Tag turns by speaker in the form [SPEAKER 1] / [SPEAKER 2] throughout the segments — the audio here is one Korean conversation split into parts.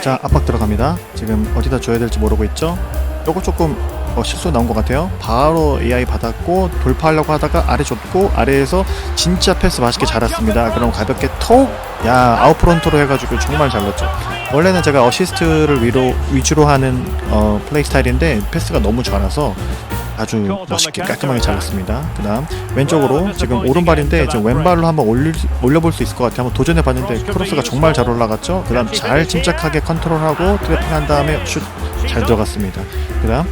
[SPEAKER 1] 자 압박 들어갑니다. 지금 어디다 줘야 될지 모르고 있죠? 요거 조금 어, 실수 나온 것 같아요. 바로 AI 받았고 돌파하려고 하다가 아래 줬고 아래에서 진짜 패스 맛있게 잘했습니다. 그럼 가볍게 톡 야 아웃프론트로 해가지고 정말 잘 넣었죠. 원래는 제가 어시스트를 위로 위주로 하는 어, 플레이 스타일인데 패스가 너무 좋아서 아주 멋있게 깔끔하게 잘했습니다. 그 다음 왼쪽으로 지금 오른발인데 지금 왼발로 한번 올릴, 올려볼 수 있을 것 같아요. 한번 도전해 봤는데 크로스가 정말 잘 올라갔죠. 그 다음 잘 침착하게 컨트롤하고 트래핑한 다음에 슛 잘 들어갔습니다. 그 다음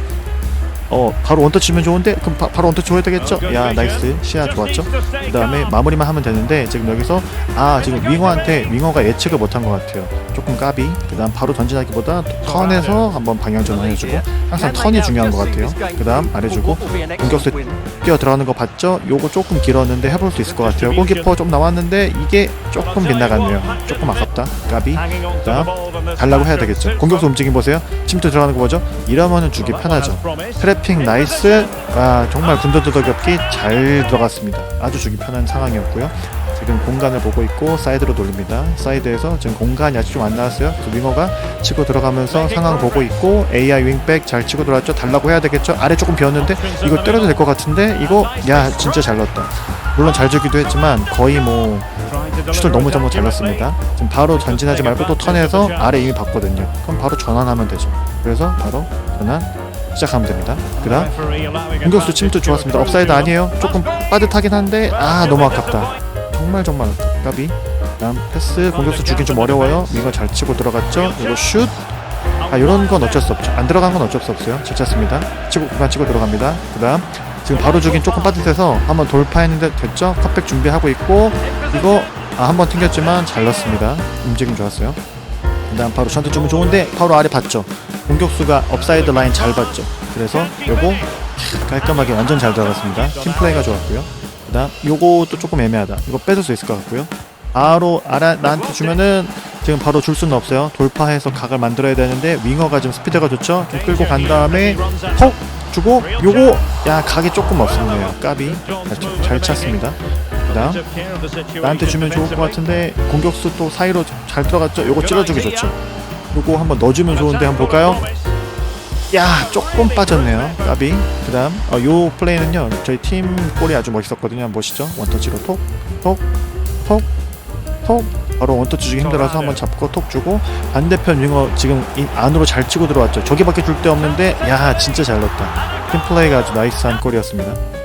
[SPEAKER 1] 어 바로 원터치 치면 좋은데 그럼 바, 로 원터치 줘야 되겠죠? 야 나이스 시야 좋았죠? 그 다음에 마무리만 하면 되는데 지금 여기서 아 지금 윙어한테 윙어가 예측을 못한 것 같아요 조금 까비 그 다음 바로 던진하기보다 턴에서 한번 방향 전환해주고 항상 턴이 중요한 것 같아요. 그 다음 아래주고 공격수 뛰어 들어가는 거 봤죠? 요거 조금 길었는데 해볼 수 있을 것 같아요. 골키퍼 좀 나왔는데 이게 조금 빗나갔네요. 조금 아깝다. 까비. 그 다음 달라고 해야 되겠죠. 공격수 움직임 보세요. 침투 들어가는 거 보죠? 이러면은 주기 편하죠. 트래핑 나이스. 아 정말 군더더덕이 없기 잘 들어갔습니다. 아주 주기 편한 상황이었고요 지금 공간을 보고 있고 사이드로 돌립니다. 사이드에서 지금 공간이 아직 좀 안 나왔어요. 그 윙어가 치고 들어가면서 상황 보고 있고 AI 윙백 잘 치고 들어왔죠? 달라고 해야 되겠죠? 아래 조금 비었는데 이거 때려도 될 것 같은데 이거 야 진짜 잘 넣었다. 물론 잘 주기도 했지만 거의 뭐 슛을 너무 너무 잘 넣습니다. 지금 바로 전진하지 말고 또 턴해서 아래 이미 봤거든요. 그럼 바로 전환하면 되죠. 그래서 바로 전환 시작하면 됩니다. 그 다음 공격수 침투 좋았습니다. 업사이드 아니에요. 조금 빠듯하긴 한데 아 너무 아깝다. 정말 정말. 까비. 다음 패스 공격수 주긴 좀 어려워요. 이거 잘 치고 들어갔죠. 이거 슛. 아 이런 건 어쩔 수 없죠. 안 들어간 건 어쩔 수 없어요. 잘 찼습니다. 치고 그만 치고 들어갑니다. 그 다음 지금 바로 주긴 조금 빠듯해서 한번 돌파했는데 됐죠. 컵백 준비하고 있고 이거 아 한 번 튕겼지만 잘 넣습니다. 움직임 좋았어요. 그 다음 바로 저한테 주면 좋은데 바로 아래 봤죠. 공격수가 업사이드 라인 잘 봤죠. 그래서 요거 깔끔하게 완전 잘 들어갔습니다. 팀 플레이가 좋았고요. 그 다음 요것도 조금 애매하다. 이거 뺏을 수 있을 것 같고요. 바로 아라 나한테 주면은 지금 바로 줄 수는 없어요. 돌파해서 각을 만들어야 되는데 윙어가 지금 스피드가 좋죠. 좀 끌고 간 다음에 톡 주고 요거 야 각이 조금 없었네요. 까비 잘, 쳤- 잘 찼습니다. 그 다음 나한테 주면 좋을 것 같은데 공격수 또 사이로 잘 들어갔죠. 요거 찔러주기 좋죠. 요거 한번 넣어주면 좋은데 한번 볼까요? 야 조금 빠졌네요. 까비. 그 다음 어, 요 플레이는요 저희 팀 골이 아주 멋있었거든요. 한번 보시죠. 원터치로 톡톡톡톡. 바로 원터치 주기 힘들어서 한번 잡고 톡 주고 반대편 윙어 지금 이 안으로 잘 치고 들어왔죠. 저기밖에 줄 데 없는데 야 진짜 잘 넣었다. 팀 플레이가 아주 나이스한 골이었습니다